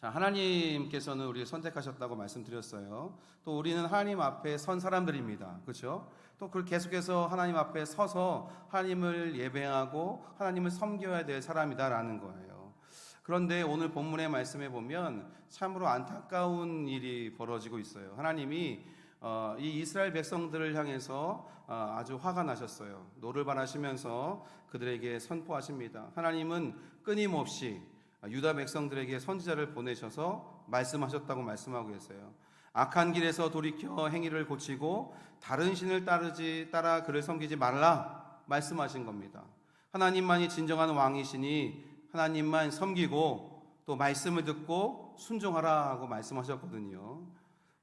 자, 하나님께서는 우리를 선택하셨다고 말씀드렸어요. 또 우리는 하나님 앞에 선 사람들입니다. 그렇죠? 또 그걸 계속해서 하나님 앞에 서서 하나님을 예배하고 하나님을 섬겨야 될 사람이다라는 거예요. 그런데 오늘 본문의 말씀에 보면 참으로 안타까운 일이 벌어지고 있어요. 하나님이 어, 이 이스라엘 백성들을 향해서 어, 아주 화가 나셨어요. 노를 바라시면서 그들에게 선포하십니다. 하나님은 끊임없이 유다 백성들에게 선지자를 보내셔서 말씀하셨다고 말씀하고 계세요. 악한 길에서 돌이켜 행위를 고치고 다른 신을 따르지 따라 그를 섬기지 말라 말씀하신 겁니다. 하나님만이 진정한 왕이시니 하나님만 섬기고 또 말씀을 듣고 순종하라 하고 말씀하셨거든요.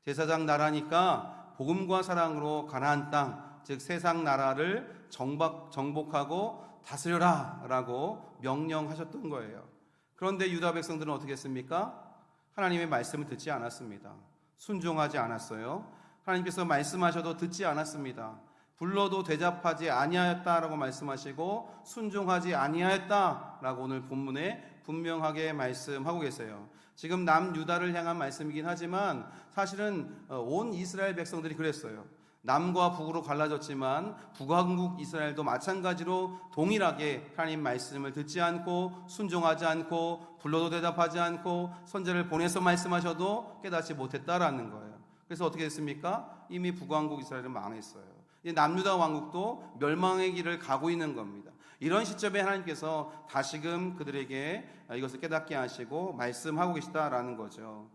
제사장 나라니까 복음과 사랑으로 가나안 땅, 즉 세상 나라를 정박, 정복하고 다스려라라고 명령하셨던 거예요. 그런데 유다 백성들은 어떻게 했습니까? 하나님의 말씀을 듣지 않았습니다. 순종하지 않았어요. 하나님께서 말씀하셔도 듣지 않았습니다. 불러도 대답하지 아니하였다라고 말씀하시고 순종하지 아니하였다라고 오늘 본문에 분명하게 말씀하고 계세요. 지금 남 유다를 향한 말씀이긴 하지만 사실은 어, 온 이스라엘 백성들이 그랬어요. 남과 북으로 갈라졌지만 북왕국 이스라엘도 마찬가지로 동일하게 하나님 말씀을 듣지 않고 순종하지 않고 불러도 대답하지 않고 선제를 보내서 말씀하셔도 깨닫지 못했다라는 거예요. 그래서 어떻게 됐습니까? 이미 북왕국 이스라엘은 망했어요. 남유다 왕국도 멸망의 길을 가고 있는 겁니다. 이런 시점에 하나님께서 다시금 그들에게 이것을 깨닫게 하시고 말씀하고 계시다라는 거죠.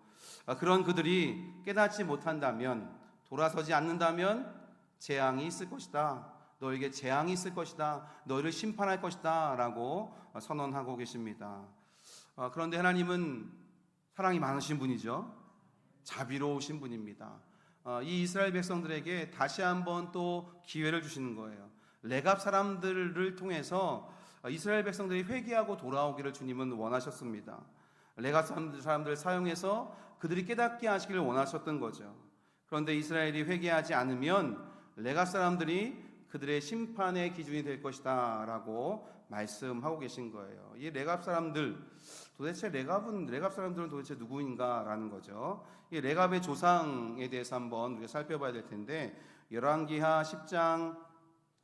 그런 그들이 깨닫지 못한다면 돌아서지 않는다면 재앙이 있을 것이다. 너에게 재앙이 있을 것이다. 너희를 심판할 것이다. 라고 선언하고 계십니다. 어, 그런데 하나님은 사랑이 많으신 분이죠. 자비로우신 분입니다. 어, 이 이스라엘 백성들에게 다시 한번 또 기회를 주시는 거예요. 레갑 사람들을 통해서 이스라엘 백성들이 회개하고 돌아오기를 주님은 원하셨습니다. 레갑 사람들, 을 사용해서 그들이 깨닫게 하시기를 원하셨던 거죠. 그런데 이스라엘이 회개하지 않으면 레갑 사람들이 그들의 심판의 기준이 될 것이다라고 말씀하고 계신 거예요. 이 레갑 사람들 도대체 레갑은 레갑 사람들은 도대체 누구인가라는 거죠. 이 레갑의 조상에 대해서 한번 우리가 살펴봐야 될 텐데 열왕기하 10장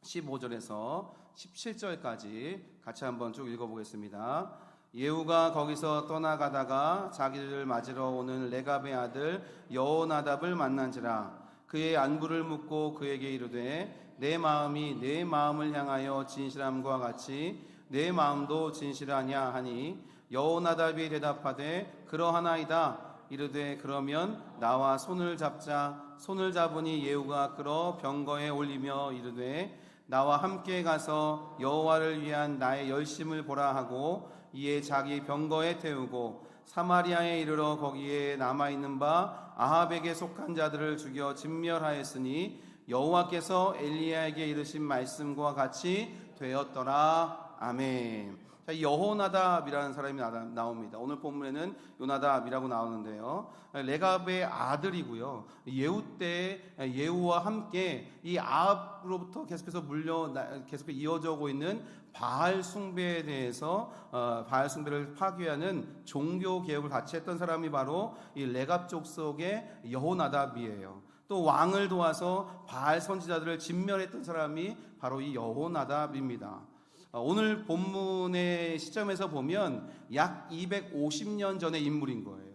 15절에서 17절까지 같이 한번 쭉 읽어보겠습니다. 예후가 거기서 떠나가다가 자기를 맞으러 오는 레갑의 아들 여호나답을 만난지라 그의 안부를 묻고 그에게 이르되 내 마음이 내 마음을 향하여 진실함과 같이 내 마음도 진실하냐 하니 여호나답이 대답하되 그러하나이다. 이르되 그러면 나와 손을 잡자. 손을 잡으니 예후가 끌어 병거에 올리며 이르되 나와 함께 가서 여호와를 위한 나의 열심을 보라 하고 이에 자기 병거에 태우고 사마리아에 이르러 거기에 남아 있는 바 아합에게 속한 자들을 죽여 진멸하였으니 여호와께서 엘리야에게 이르신 말씀과 같이 되었더라 아멘. 자, 여호나답이라는 사람이 나 옵니다. 오늘 본문에는 요나답이라고 나오는데요. 레갑의 아들이고요. 예후 때 예후와 함께 이 아합으로부터 계속해서 물려 계속 이어져 오고 있는 바알 숭배에 대해서 어, 바알 숭배를 파괴하는 종교 개혁을 같이 했던 사람이 바로 이 레갑 족속의 여호나답이에요. 또 왕을 도와서 바알 선지자들을 진멸했던 사람이 바로 이 여호나답입니다. 어, 오늘 본문의 시점에서 보면 약 250년 전의 인물인 거예요.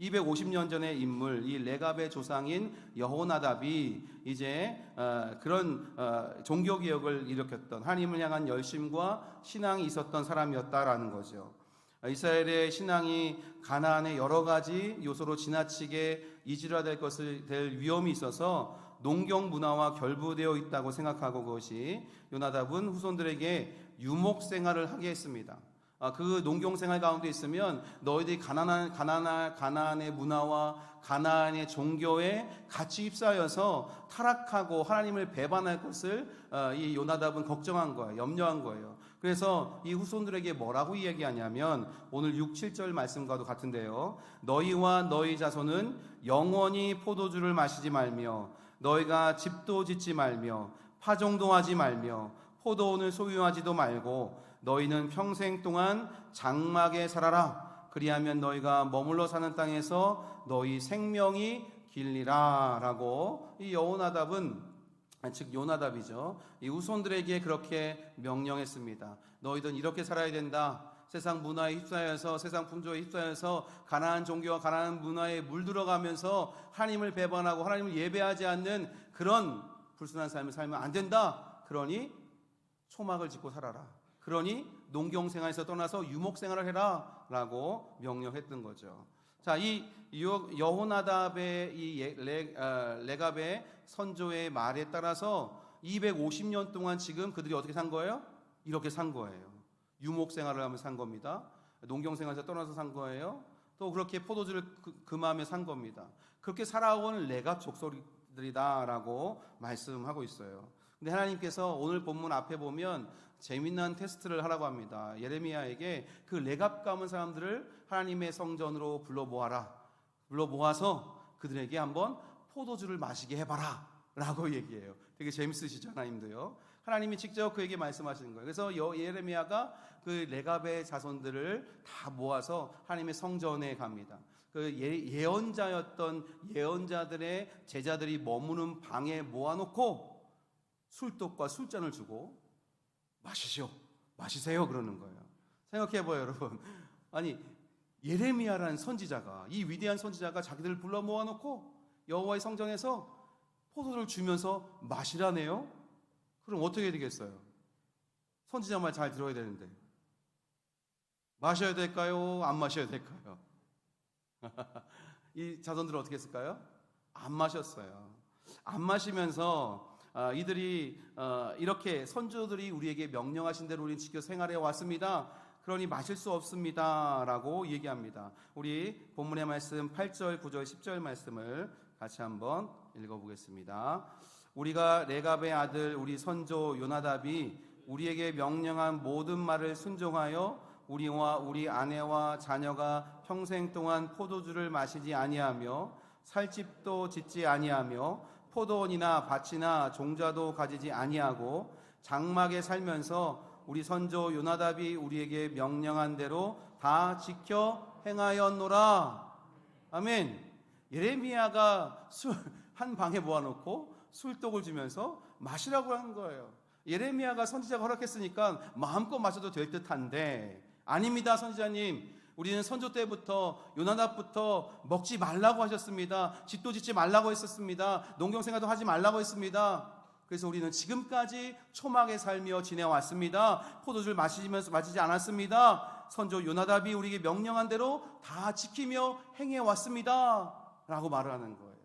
250년 전의 인물, 이 레갑의 조상인 여호나답이 이제 어, 그런 어, 종교 개혁을 일으켰던 하나님을 향한 열심과 신앙이 있었던 사람이었다라는 거죠. 이스라엘의 신앙이 가나안의 여러 가지 요소로 지나치게 이질화될 것을 될 위험이 있어서 농경 문화와 결부되어 있다고 생각하고 그것이 요나답은 후손들에게 유목 생활을 하게 했습니다. 아, 그 농경 생활 가운데 있으면 너희들이 가난한 가난한 가나안의 문화와 가나안의 종교에 같이 휩싸여서 타락하고 하나님을 배반할 것을 어, 이 요나답은 걱정한 거예요. 염려한 거예요. 그래서 이 후손들에게 뭐라고 이야기하냐면 오늘 6, 7절 말씀과도 같은데요. 너희와 너희 자손은 영원히 포도주를 마시지 말며 너희가 집도 짓지 말며 파종도 하지 말며 포도원을 소유하지도 말고 너희는 평생 동안 장막에 살아라. 그리하면 너희가 머물러 사는 땅에서 너희 생명이 길리라라고 이 여호나답은 아, 즉 요나답이죠. 이 후손들에게 그렇게 명령했습니다. 너희들은 이렇게 살아야 된다. 세상 문화에 휩싸여서 세상 풍조에 휩싸여서 가나안 종교와 가나안 문화에 물들어가면서 하나님을 배반하고 하나님을 예배하지 않는 그런 불순한 삶을 살면 안 된다. 그러니 초막을 짓고 살아라. 그러니 농경 생활에서 떠나서 유목 생활을 해라라고 명령했던 거죠. 자, 이 여- 여호나답의 이 예- 레, 아, 레갑의 선조의 말에 따라서 250년 동안 지금 그들이 어떻게 산 거예요? 이렇게 산 거예요. 유목 생활을 하며 산 겁니다. 농경 생활에서 떠나서 산 거예요. 또 그렇게 포도주를 그- 금하며 산 겁니다. 그렇게 살아온 레갑 족속들이다라고 말씀하고 있어요. 근데 하나님께서 오늘 본문 앞에 보면 재미난 테스트를 하라고 합니다. 예레미야에게 그 레갑 감은 사람들을 하나님의 성전으로 불러 모아라. 불러 모아서 그들에게 한번 포도주를 마시게 해봐라. 라고 얘기해요. 되게 재밌으시죠, 하나님도요. 하나님이 직접 그에게 말씀하시는 거예요. 그래서 여- 예레미야가 그 레갑의 자손들을 다 모아서 하나님의 성전에 갑니다. 그 예, 예언자였던 예언자들의 제자들이 머무는 방에 모아놓고 술독과 술잔을 주고 마시시오, 마시세요 그러는 거예요. 생각해봐요, 여러분. 아니 예레미야라는 선지자가 이 위대한 선지자가 자기들을 불러 모아놓고 여호와의 성전에서 포도를 주면서 마시라네요. 그럼 어떻게 되겠어요? 선지자 말 잘 들어야 되는데 마셔야 될까요? 안 마셔야 될까요? 이 자손들은 어떻게 했을까요? 안 마셨어요. 안 마시면서 아, 이들이 어, 이렇게 선조들이 우리에게 명령하신 대로 우리는 지켜 생활해 왔습니다. 그러니 마실 수 없습니다 라고 얘기합니다. 우리 본문의 말씀 8절, 9절, 10절 말씀을 같이 한번 읽어보겠습니다. 우리가 레갑의 아들 우리 선조 요나답이 우리에게 명령한 모든 말을 순종하여 우리와 우리 아내와 자녀가 평생 동안 포도주를 마시지 아니하며 살집도 짓지 아니하며 포도원이나 밭이나 종자도 가지지 아니하고 장막에 살면서 우리 선조 요나답이 우리에게 명령한 대로 다 지켜 행하였노라. 아멘. 예레미야가 술 한 방에 모아놓고 술독을 주면서 마시라고 한 거예요. 예레미야가 선지자가 허락했으니까 마음껏 마셔도 될 듯한데 아닙니다, 선지자님. 우리는 선조 때부터 요나답부터 먹지 말라고 하셨습니다. 집도 짓지 말라고 했었습니다. 농경 생활도 하지 말라고 했습니다. 그래서 우리는 지금까지 초막에 살며 지내왔습니다. 포도주를 마시면서 마시지 않았습니다. 선조 요나답이 우리에게 명령한 대로 다 지키며 행해 왔습니다. 라고 말을 하는 거예요.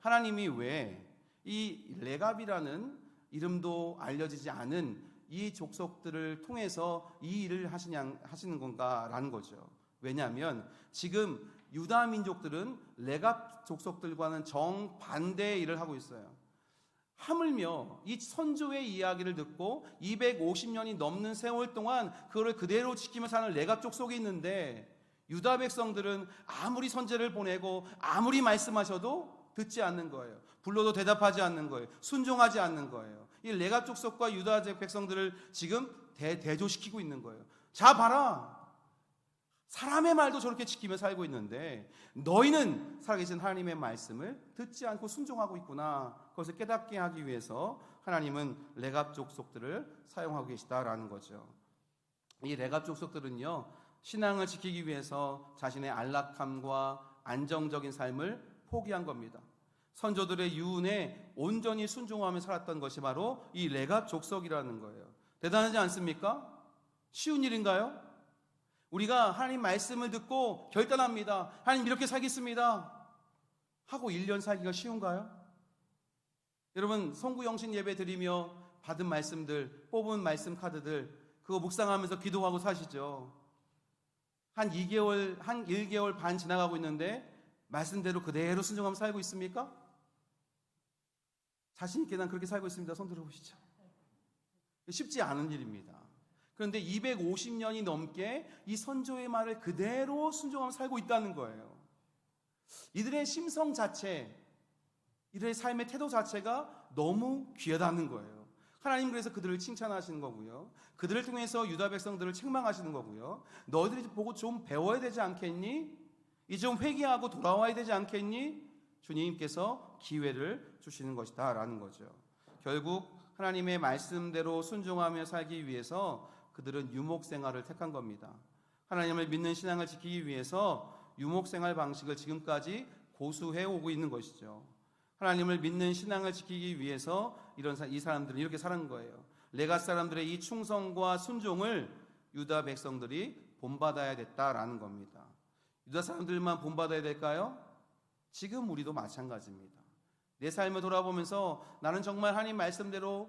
하나님이 왜 이 레갑이라는 이름도 알려지지 않은 이 족속들을 통해서 이 일을 하시냐, 하시는 건가라는 거죠. 왜냐하면 지금 유다 민족들은 레갑 족속들과는 정반대의 일을 하고 있어요. 하물며 이 선조의 이야기를 듣고 250년이 넘는 세월 동안 그거를 그대로 지키며 사는 레갑 족속이 있는데 유다 백성들은 아무리 선제를 보내고 아무리 말씀하셔도 듣지 않는 거예요. 불러도 대답하지 않는 거예요. 순종하지 않는 거예요. 이 레갑 족속과 유다 백성들을 지금 대, 대조시키고 있는 거예요. 자 봐라. 사람의 말도 저렇게 지키며 살고 있는데 너희는 살아계신 하나님의 말씀을 듣지 않고 순종하고 있구나. 그것을 깨닫게 하기 위해서 하나님은 레갑 족속들을 사용하고 계시다라는 거죠. 이 레갑 족속들은요. 신앙을 지키기 위해서 자신의 안락함과 안정적인 삶을 포기한 겁니다. 선조들의 유운에 온전히 순종하며 살았던 것이 바로 이 레갑 족속이라는 거예요. 대단하지 않습니까? 쉬운 일인가요? 우리가 하나님 말씀을 듣고 결단합니다. 하나님 이렇게 살겠습니다. 하고 1년 살기가 쉬운가요? 여러분 성구 영신 예배 드리며 받은 말씀들, 뽑은 말씀 카드들 그거 묵상하면서 기도하고 사시죠. 한 2개월, 한 1개월 반 지나가고 있는데 말씀대로 그대로 순종하며 살고 있습니까? 자신 있게 난 그렇게 살고 있습니다. 손 들어보시죠. 쉽지 않은 일입니다. 그런데 250년이 넘게 이 선조의 말을 그대로 순종하며 살고 있다는 거예요. 이들의 심성 자체, 이들의 삶의 태도 자체가 너무 귀하다는 거예요. 하나님 그래서 그들을 칭찬하시는 거고요. 그들을 통해서 유다 백성들을 책망하시는 거고요. 너희들이 보고 좀 배워야 되지 않겠니? 이제 좀 회개하고 돌아와야 되지 않겠니? 주님께서 기회를 주시는 것이다 라는 거죠. 결국 하나님의 말씀대로 순종하며 살기 위해서 그들은 유목 생활을 택한 겁니다. 하나님을 믿는 신앙을 지키기 위해서 유목 생활 방식을 지금까지 고수해 오고 있는 것이죠. 하나님을 믿는 신앙을 지키기 위해서 이런 사, 이 사람들은 이렇게 사는 거예요. 레가 사람들의 이 충성과 순종을 유다 백성들이 본받아야 됐다라는 겁니다. 유다 사람들만 본받아야 될까요? 지금 우리도 마찬가지입니다. 내 삶을 돌아보면서 나는 정말 하나님 말씀대로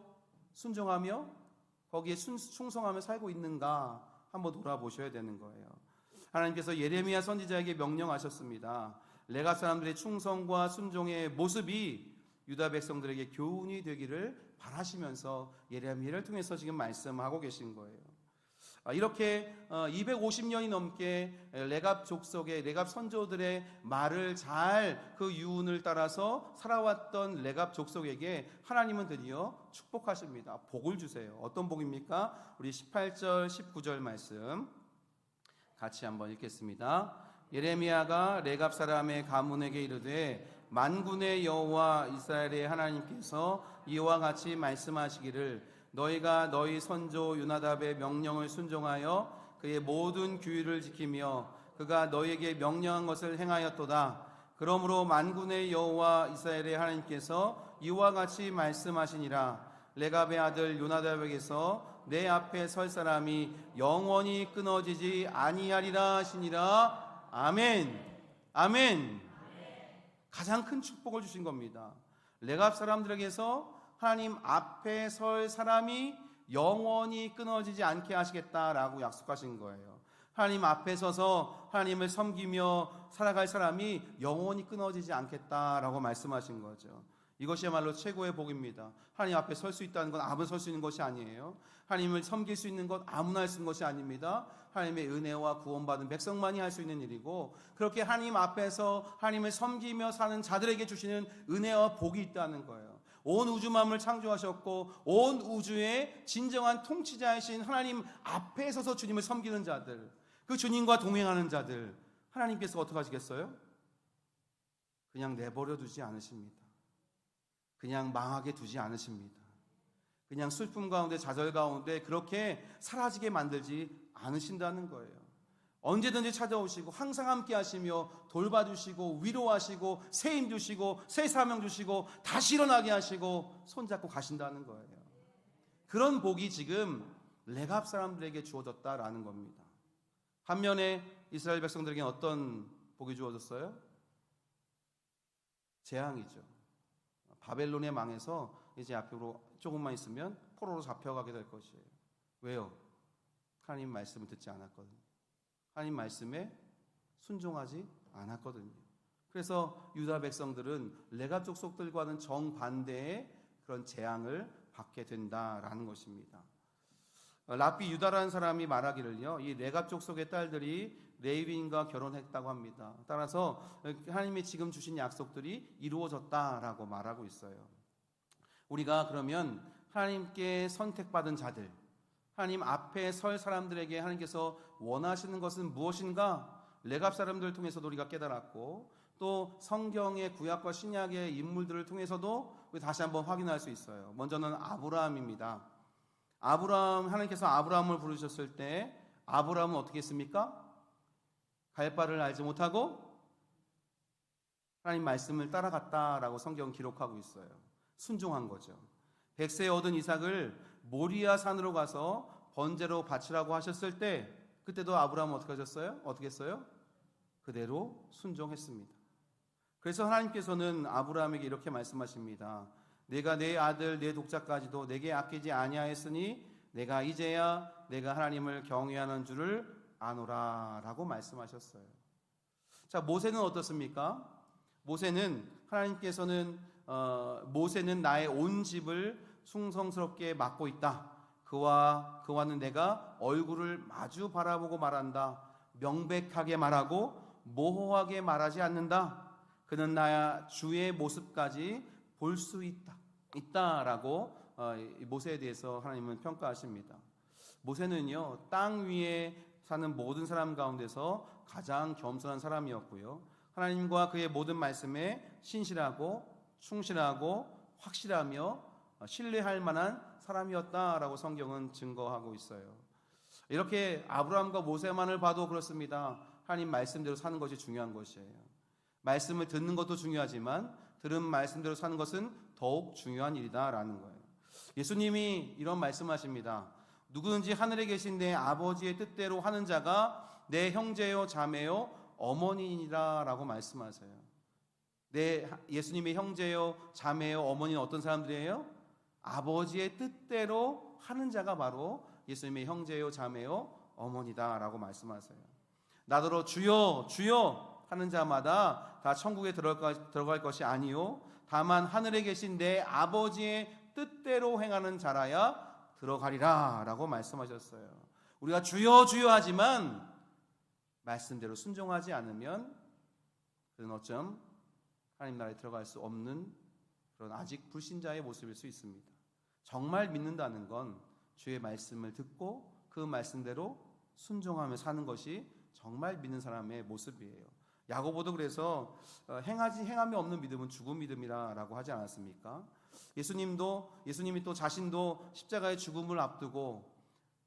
순종하며 거기에 순, 충성하며 살고 있는가 한번 돌아보셔야 되는 거예요. 하나님께서 예레미야 선지자에게 명령하셨습니다. 레가 사람들의 충성과 순종의 모습이 유다 백성들에게 교훈이 되기를 바라시면서 예레미야를 통해서 지금 말씀하고 계신 거예요. 아, 이렇게 250년이 어, 넘게 레갑 족속의 레갑 선조들의 말을 잘 그 유운을 따라서 살아왔던 레갑 족속에게 하나님은 드디어 축복하십니다. 복을 주세요. 어떤 복입니까? 우리 18절, 19절 말씀 같이 한번 읽겠습니다. 예레미야가 레갑 사람의 가문에게 이르되 만군의 여호와 이스라엘의 하나님께서 이와 같이 말씀하시기를 너희가 너희 선조 유나답의 명령을 순종하여 그의 모든 규율을 지키며 그가 너희에게 명령한 것을 행하였도다. 그러므로 만군의 여호와 이스라엘의 하나님께서 이와 같이 말씀하시니라. 레갑의 아들 유나답에게서 내 앞에 설 사람이 영원히 끊어지지 아니하리라 하시니라. 아멘. 아멘. 가장 큰 축복을 주신 겁니다. 레갑 사람들에게서 하나님 앞에 설 사람이 영원히 끊어지지 않게 하시겠다라고 약속하신 거예요. 하나님 앞에 서서 하나님을 섬기며 살아갈 사람이 영원히 끊어지지 않겠다라고 말씀하신 거죠. 이것이야말로 최고의 복입니다. 하나님 앞에 설 수 있다는 건 아무나 설수 있는 것이 아니에요. 하나님을 섬길 수 있는 것 아무나 할 수 있는 것이 아닙니다. 하나님의 은혜와 구원받은 백성만이 할 수 있는 일이고 그렇게 하나님 앞에서 하나님을 섬기며 사는 자들에게 주시는 은혜와 복이 있다는 거예요. 온 우주만을 창조하셨고 온 우주의 진정한 통치자이신 하나님 앞에 서서 주님을 섬기는 자들, 그 주님과 동행하는 자들, 하나님께서 어떻게 하시겠어요? 그냥 내버려 두지 않으십니다. 그냥 망하게 두지 않으십니다. 그냥 슬픔 가운데 좌절 가운데 그렇게 사라지게 만들지 않으신다는 거예요. 언제든지 찾아오시고 항상 함께 하시며 돌봐주시고 위로하시고 새 힘 주시고 새 사명 주시고 다시 일어나게 하시고 손잡고 가신다는 거예요. 그런 복이 지금 레갑 사람들에게 주어졌다라는 겁니다. 반면에 이스라엘 백성들에게 어떤 복이 주어졌어요? 재앙이죠. 바벨론의 망해서 이제 앞으로 조금만 있으면 포로로 잡혀가게 될 것이에요. 왜요? 하나님 말씀을 듣지 않았거든요. 하나님 말씀에 순종하지 않았거든요. 그래서 유다 백성들은 레갑 족속들과는 정반대의 그런 재앙을 받게 된다라는 것입니다. 라비 유다라는 사람이 말하기를요. 이 레갑 족속의 딸들이 레위인과 결혼했다고 합니다. 따라서 하나님이 지금 주신 약속들이 이루어졌다라고 말하고 있어요. 우리가 그러면 하나님께 선택받은 자들, 하나님 앞에 설 사람들에게 하나님께서 원하시는 것은 무엇인가? 레갑 사람들을 통해서도 우리가 깨달았고 또 성경의 구약과 신약의 인물들을 통해서도 우리 다시 한번 확인할 수 있어요. 먼저는 아브라함입니다. 아브라함 하나님께서 아브라함을 부르셨을 때 아브라함은 어떻게 했습니까? 갈 바를 알지 못하고 하나님 말씀을 따라갔다라고 성경 기록하고 있어요. 순종한 거죠. 백세 얻은 이삭을 모리아 산으로 가서 번제로 바치라고 하셨을 때 그때도 아브라함은 어떻게 하셨어요? 어떻게 했어요? 그대로 순종했습니다. 그래서 하나님께서는 아브라함에게 이렇게 말씀하십니다. 내가 내 아들 내 독자까지도 내게 아끼지 아니하였으니 내가 이제야 내가 하나님을 경외하는 줄을 아노라라고 말씀하셨어요. 자 모세는 어떻습니까? 모세는 하나님께서는 어, 모세는 나의 온 집을 충성스럽게 맡고 있다. 그와 그와는 내가 얼굴을 마주 바라보고 말한다. 명백하게 말하고 모호하게 말하지 않는다. 그는 나야 주의 모습까지 볼 수 있다. 있다라고 어, 이 모세에 대해서 하나님은 평가하십니다. 모세는요 땅 위에 사는 모든 사람 가운데서 가장 겸손한 사람이었고요. 하나님과 그의 모든 말씀에 신실하고 충실하고 확실하며 어, 신뢰할 만한 사람이었다라고 성경은 증거하고 있어요. 이렇게 아브라함과 모세만을 봐도 그렇습니다. 하나님 말씀대로 사는 것이 중요한 것이에요. 말씀을 듣는 것도 중요하지만 들은 말씀대로 사는 것은 더욱 중요한 일이다라는 거예요. 예수님이 이런 말씀하십니다. 누구든지 하늘에 계신 내 아버지의 뜻대로 하는 자가 내 형제요 자매요 어머니라라고 말씀하세요. 내 예수님의 형제요 자매요 어머니는 어떤 사람들이에요? 아버지의 뜻대로 하는 자가 바로 예수님의 형제요 자매요 어머니다라고 말씀하세요. 나더러 주여 주여 하는 자마다 다 천국에 들어갈, 것이 아니요 다만 하늘에 계신 내 아버지의 뜻대로 행하는 자라야 들어가리라라고 말씀하셨어요. 우리가 주여 주여 하지만 말씀대로 순종하지 않으면 그는 어쩜 하나님 나라에 들어갈 수 없는 그런 아직 불신자의 모습일 수 있습니다. 정말 믿는다는 건 주의 말씀을 듣고 그 말씀대로 순종하며 사는 것이 정말 믿는 사람의 모습이에요. 야고보도 그래서 어, 행하지 행함이 없는 믿음은 죽은 믿음이라고 하지 않았습니까? 예수님도 예수님이 또 자신도 십자가의 죽음을 앞두고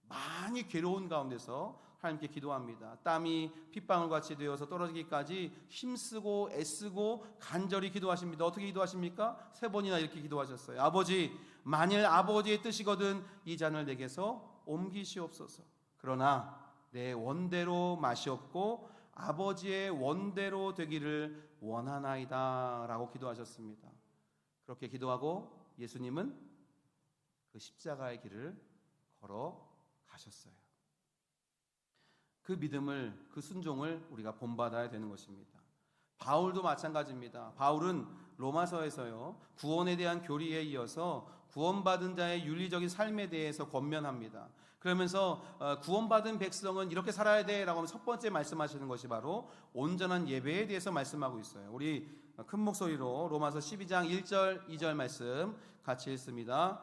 많이 괴로운 가운데서 하나님께 기도합니다. 땀이 핏방울 같이 되어서 떨어지기까지 힘쓰고 애쓰고 간절히 기도하십니다. 어떻게 기도하십니까? 세 번이나 이렇게 기도하셨어요. 아버지, 만일 아버지의 뜻이거든 이 잔을 내게서 옮기시옵소서. 그러나 내 원대로 마시옵고 아버지의 원대로 되기를 원하나이다 라고 기도하셨습니다. 그렇게 기도하고 예수님은 그 십자가의 길을 걸어 가셨어요. 그 믿음을 그 순종을 우리가 본받아야 되는 것입니다. 바울도 마찬가지입니다. 바울은 로마서에서요 구원에 대한 교리에 이어서 구원받은 자의 윤리적인 삶에 대해서 권면합니다. 그러면서 어, 구원받은 백성은 이렇게 살아야 돼라고 하면 첫 번째 말씀하시는 것이 바로 온전한 예배에 대해서 말씀하고 있어요. 우리 큰 목소리로 로마서 12장 1절 2절 말씀 같이 읽습니다.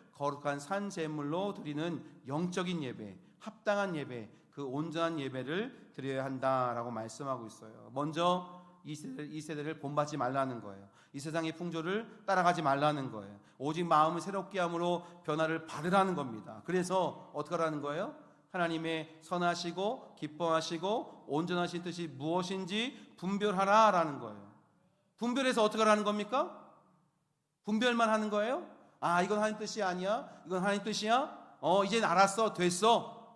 거룩한 산 제물로 드리는 영적인 예배, 합당한 예배, 그 온전한 예배를 드려야 한다라고 말씀하고 있어요. 먼저 이이 세대 를 본받지 말라는 거예요. 이 세상의 풍조를 따라가지 말라는 거예요. 오직 마음을 새롭게 함으로 변화를 받으라는 겁니다. 그래서 어떻게 하라는 거예요? 하나님의 선하시고 기뻐하시고 온전하신 뜻이 무엇인지 분별하라라는 거예요. 분별해서 어떻게 하라는 겁니까? 분별만 하는 거예요? 아, 이건 하나님 뜻이 아니야? 이건 하나님 뜻이야? 어, 이제 알았어. 됐어.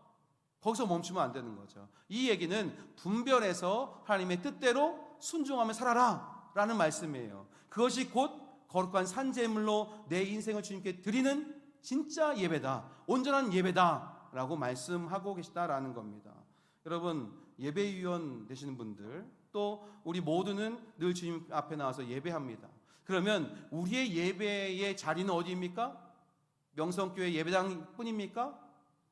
거기서 멈추면 안 되는 거죠. 이 얘기는 분별해서 하나님의 뜻대로 순종하며 살아라. 라는 말씀이에요. 그것이 곧 거룩한 산재물로 내 인생을 주님께 드리는 진짜 예배다. 온전한 예배다. 라고 말씀하고 계시다라는 겁니다. 여러분, 예배위원 되시는 분들, 또 우리 모두는 늘 주님 앞에 나와서 예배합니다. 그러면 우리의 예배의 자리는 어디입니까? 명성교회 예배당 뿐입니까?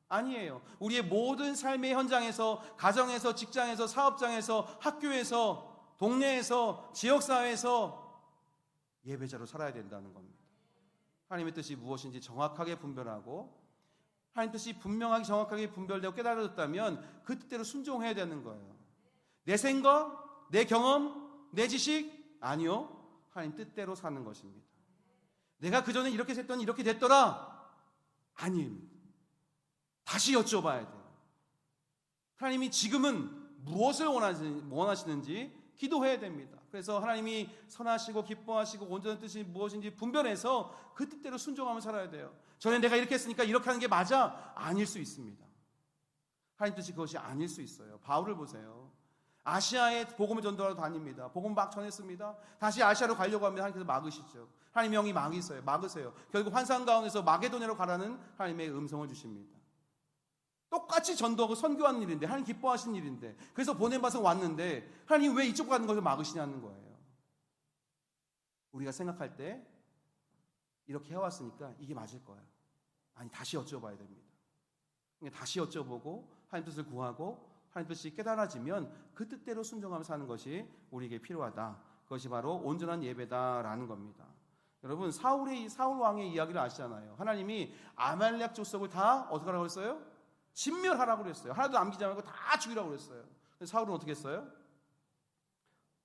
아니에요. 우리의 모든 삶의 현장에서, 가정에서, 직장에서, 사업장에서, 학교에서, 동네에서, 지역사회에서 예배자로 살아야 된다는 겁니다. 하나님의 뜻이 무엇인지 정확하게 분별하고, 하나님 뜻이 분명하게 정확하게 분별되고 깨달아졌다면 그 뜻대로 순종해야 되는 거예요. 내 생각, 내 경험, 내 지식? 아니요. 하나님 뜻대로 사는 것입니다. 내가 그전에 이렇게 했더니 이렇게 됐더라? 아닙니다. 다시 여쭤봐야 돼요. 하나님이 지금은 무엇을 원하시는지 기도해야 됩니다. 그래서 하나님이 선하시고 기뻐하시고 온전한 뜻이 무엇인지 분별해서 그 뜻대로 순종하며 살아야 돼요. 전에 내가 이렇게 했으니까 이렇게 하는 게 맞아? 아닐 수 있습니다. 하나님 뜻이 그것이 아닐 수 있어요. 바울을 보세요. 아시아에 복음을 전도하러 다닙니다. 복음 막 전했습니다. 다시 아시아로 가려고 하면 하나님께서 막으시죠. 하나님 명이 막으세요. 막으세요. 결국 환상 가운데서 마게도냐로 가라는 하나님의 음성을 주십니다. 똑같이 전도하고 선교하는 일인데 하나님 기뻐하시는 일인데 그래서 보내봐서 왔는데 하나님 왜 이쪽 가는 것을 막으시냐는 거예요. 우리가 생각할 때 이렇게 해왔으니까 이게 맞을 거예요. 아니 다시 여쭤봐야 됩니다. 다시 여쭤보고 하나님 뜻을 구하고 하나님 뜻이 깨달아지면 그 뜻대로 순종하며 사는 것이 우리에게 필요하다. 그것이 바로 온전한 예배다라는 겁니다. 여러분 사울의 사울 왕의 이야기를 아시잖아요. 하나님이 아말렉 족속을 다 어떻게 하라고 했어요? 진멸하라고 그랬어요. 하나도 남기지 말고 다 죽이라고 그랬어요. 사울은 어떻게 했어요?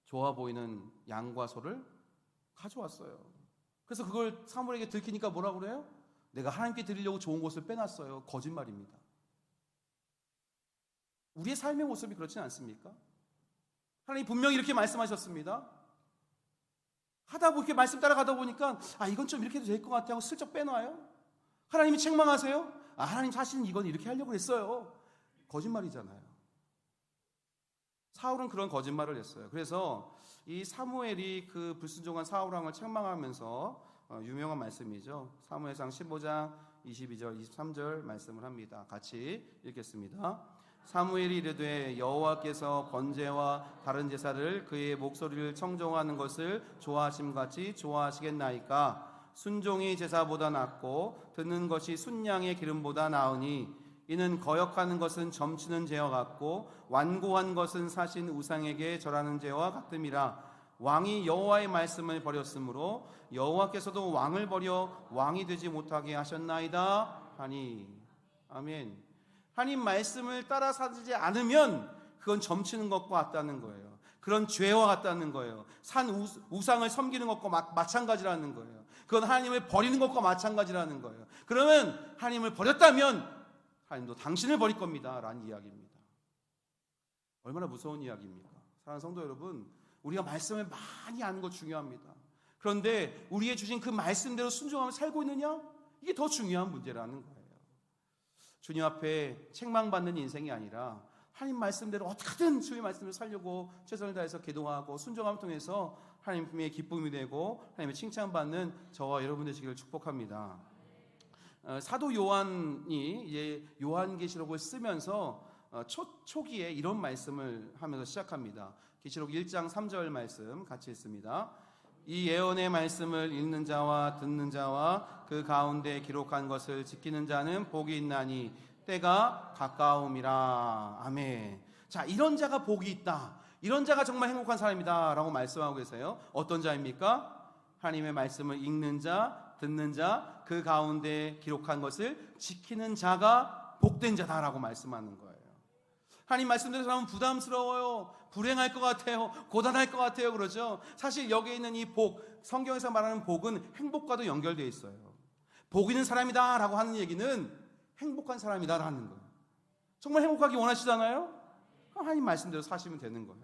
좋아 보이는 양과 소를 가져왔어요. 그래서 그걸 사무엘에게 들키니까 뭐라고 그래요? 내가 하나님께 드리려고 좋은 것을 빼놨어요. 거짓말입니다. 우리의 삶의 모습이 그렇지 않습니까? 하나님 분명히 이렇게 말씀하셨습니다. 하다 보니 말씀 따라가다 보니까 아 이건 좀 이렇게 해도 될 것 같아 하고 슬쩍 빼놔요. 하나님이 책망하세요. 아 하나님 사실은 이건 이렇게 하려고 했어요. 거짓말이잖아요. 사울은 그런 거짓말을 했어요. 그래서 이 사무엘이 그 불순종한 사울 왕을 책망하면서 어, 유명한 말씀이죠. 사무엘상 15장 22절 23절 말씀을 합니다. 같이 읽겠습니다. 사무엘이 이르되 여호와께서 번제와 다른 제사를 그의 목소리를 청종하는 것을 좋아하심 같이 좋아하시겠나이까? 순종이 제사보다 낫고 듣는 것이 순양의 기름보다 나으니 이는 거역하는 것은 점치는 죄와 같고 완고한 것은 사신 우상에게 절하는 죄와 같음이라. 왕이 여호와의 말씀을 버렸으므로 여호와께서도 왕을 버려 왕이 되지 못하게 하셨나이다 하니. 아멘. 하나님 말씀을 따라 살지 않으면 그건 점치는 것과 같다는 거예요. 그런 죄와 같다는 거예요. 산 우상을 섬기는 것과 마 찬가지라는 거예요. 그건 하나님을 버리는 것과 마찬가지라는 거예요. 그러면 하나님을 버렸다면 하나님도 당신을 버릴 겁니다. 라는 이야기입니다. 얼마나 무서운 이야기입니까? 사랑하는 성도 여러분, 우리가 말씀을 많이 아는 것 중요합니다. 그런데 우리의 주신 그 말씀대로 순종하며 살고 있느냐? 이게 더 중요한 문제라는 거예요. 주님 앞에 책망받는 인생이 아니라 하나님 말씀대로 어떻게든 주의 말씀을 살려고 최선을 다해서 기도하고 순종함을 통해서 하나님의 기쁨이 되고 하나님의 칭찬받는 저와 여러분 되시기를 축복합니다. 어, 사도 요한이 이제 요한계시록을 쓰면서 어, 초, 초기에 이런 말씀을 하면서 시작합니다. 계시록 1장 3절 말씀 같이 읽습니다. 이 예언의 말씀을 읽는 자와 듣는 자와 그 가운데 기록한 것을 지키는 자는 복이 있나니 때가 가까움이라. 아멘. 자, 이런 자가 복이 있다. 이런 자가 정말 행복한 사람이다. 라고 말씀하고 계세요. 어떤 자입니까? 하나님의 말씀을 읽는 자, 듣는 자, 그 가운데 기록한 것을 지키는 자가 복된 자다라고 말씀하는 거예요. 하나님 말씀대로 사람은 부담스러워요. 불행할 것 같아요. 고단할 것 같아요. 그러죠. 사실 여기에 있는 이 복, 성경에서 말하는 복은 행복과도 연결되어 있어요. 복 있는 사람이다 라고 하는 얘기는 행복한 사람이다 라는 거예요. 정말 행복하기 원하시잖아요? 하나님 말씀대로 사시면 되는 거예요.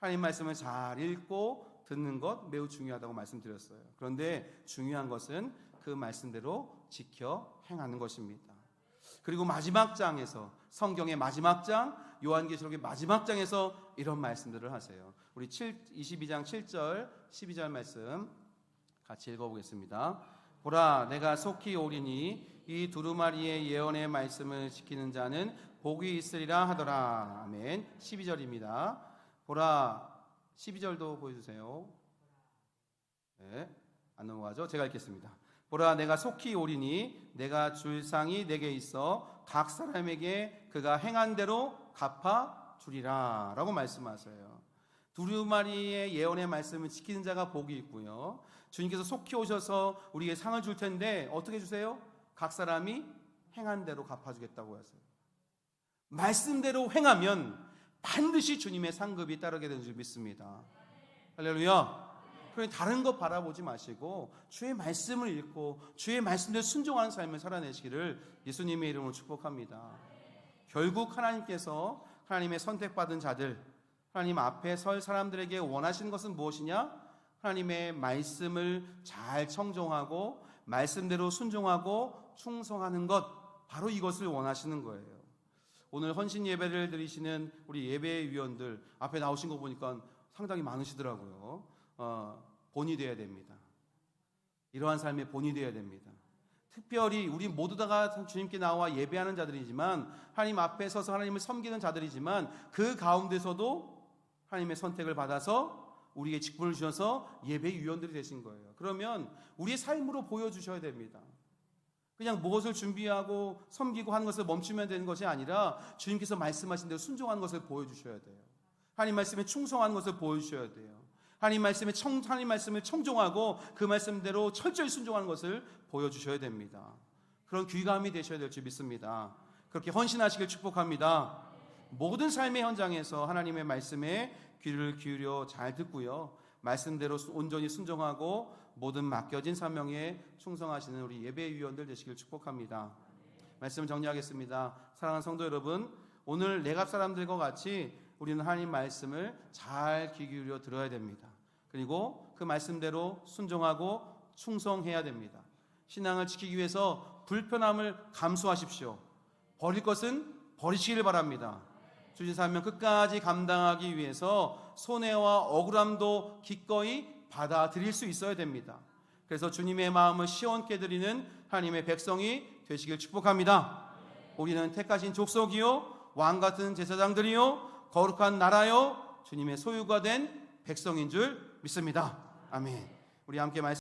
하나님 말씀을 잘 읽고 듣는 것 매우 중요하다고 말씀드렸어요. 그런데 중요한 것은 그 말씀대로 지켜 행하는 것입니다. 그리고 마지막 장에서 성경의 마지막 장 요한계시록의 마지막 장에서 이런 말씀들을 하세요. 우리 7, 22장 7절 12절 말씀 같이 읽어보겠습니다. 보라 내가 속히 오리니 이 두루마리의 예언의 말씀을 지키는 자는 복이 있으리라 하더라. 아멘. 12절입니다. 보라 12절도 보여주세요. 네, 안 넘어가죠? 제가 읽겠습니다. 보라 내가 속히 오리니 내가 줄 상이 내게 있어 각 사람에게 그가 행한 대로 갚아 주리라 라고 말씀하세요. 두루마리의 예언의 말씀을 지키는 자가 복이 있고요. 주님께서 속히 오셔서 우리에게 상을 줄 텐데 어떻게 주세요? 각 사람이 행한 대로 갚아주겠다고 하세요. 말씀대로 행하면 반드시 주님의 상급이 따르게 되는 줄 믿습니다. 할렐루야. 그러 다른 것 바라보지 마시고 주의 말씀을 읽고 주의 말씀대로 순종하는 삶을 살아내시기를 예수님의 이름으로 축복합니다. 결국 하나님께서 하나님의 선택받은 자들, 하나님 앞에 설 사람들에게 원하시는 것은 무엇이냐? 하나님의 말씀을 잘 청종하고 말씀대로 순종하고 충성하는 것, 바로 이것을 원하시는 거예요. 오늘 헌신 예배를 드리시는 우리 예배위원들 앞에 나오신 거 보니까 상당히 많으시더라고요. 어, 본이 되어야 됩니다. 이러한 삶의 본이 되어야 됩니다. 특별히 우리 모두 다가 주님께 나와 예배하는 자들이지만 하나님 앞에 서서 하나님을 섬기는 자들이지만 그 가운데서도 하나님의 선택을 받아서 우리에게 직분을 주셔서 예배 위원들이 되신 거예요. 그러면 우리의 삶으로 보여주셔야 됩니다. 그냥 무엇을 준비하고 섬기고 하는 것을 멈추면 되는 것이 아니라 주님께서 말씀하신 대로 순종하는 것을 보여주셔야 돼요. 하나님 말씀에 충성하는 것을 보여주셔야 돼요. 하나님 말씀에 청, 하나님 말씀을 청종하고 그 말씀대로 철저히 순종하는 것을 보여주셔야 됩니다. 그런 귀감이 되셔야 될 줄 믿습니다. 그렇게 헌신하시길 축복합니다. 모든 삶의 현장에서 하나님의 말씀에 귀를 기울여 잘 듣고요. 말씀대로 온전히 순종하고 모든 맡겨진 사명에 충성하시는 우리 예배위원들 되시길 축복합니다. 말씀 정리하겠습니다. 사랑하는 성도 여러분, 오늘 내갑 사람들과 같이 우리는 하나님 말씀을 잘 귀 기울여 들어야 됩니다. 그리고 그 말씀대로 순종하고 충성해야 됩니다. 신앙을 지키기 위해서 불편함을 감수하십시오. 버릴 것은 버리시기를 바랍니다. 주신 사명 끝까지 감당하기 위해서 손해와 억울함도 기꺼이 받아들일 수 있어야 됩니다. 그래서 주님의 마음을 시원케 드리는 하나님의 백성이 되시길 축복합니다. 우리는 택하신 족속이요 왕 같은 제사장들이요 거룩한 나라요 주님의 소유가 된 백성인 줄 믿습니다. 아멘. 우리 함께 말씀